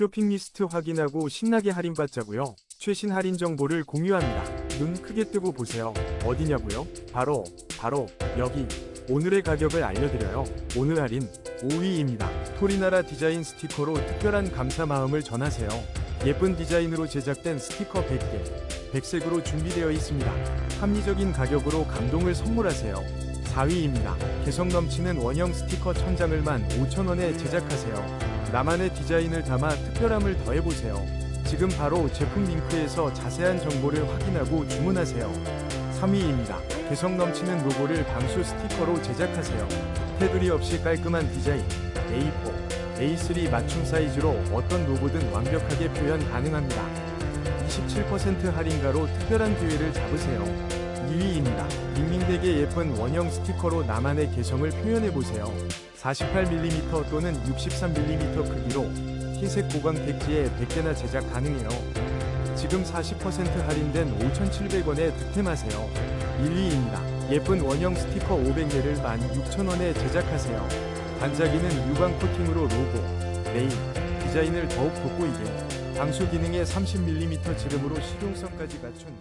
쇼핑 리스트 확인하고 신나게 할인받자고요. 최신 할인 정보를 공유합니다. 눈 크게 뜨고 보세요. 어디냐고요? 바로 바로 여기. 오늘의 가격을 알려드려요. 오늘 할인 5위입니다. 토리나라 디자인 스티커로 특별한 감사 마음을 전하세요. 예쁜 디자인으로 제작된 스티커 100개, 백색으로 준비되어 있습니다. 합리적인 가격으로 감동을 선물하세요. 4위입니다. 개성 넘치는 원형 스티커 천장을 15,000원에 제작하세요. 나만의 디자인을 담아 특별함을 더해보세요. 지금 바로 제품 링크에서 자세한 정보를 확인하고 주문하세요. 3위입니다. 개성 넘치는 로고를 방수 스티커로 제작하세요. 테두리 없이 깔끔한 디자인, A4, A3 맞춤 사이즈로 어떤 로고든 완벽하게 표현 가능합니다. 27% 할인가로 특별한 기회를 잡으세요. 2위입니다. 밍밍되게 예쁜 원형 스티커로 나만의 개성을 표현해보세요. 48mm 또는 63mm 크기로 흰색 고광 택지에 100개나 제작 가능해요. 지금 40% 할인된 5,700원에 득템하세요. 1위입니다. 예쁜 원형 스티커 500개를 16,000원에 제작하세요. 반짝이는 유광 코팅으로 로고, 네임, 디자인을 더욱 돋보이게 방수 기능에 30mm 지름으로 실용성까지 갖춘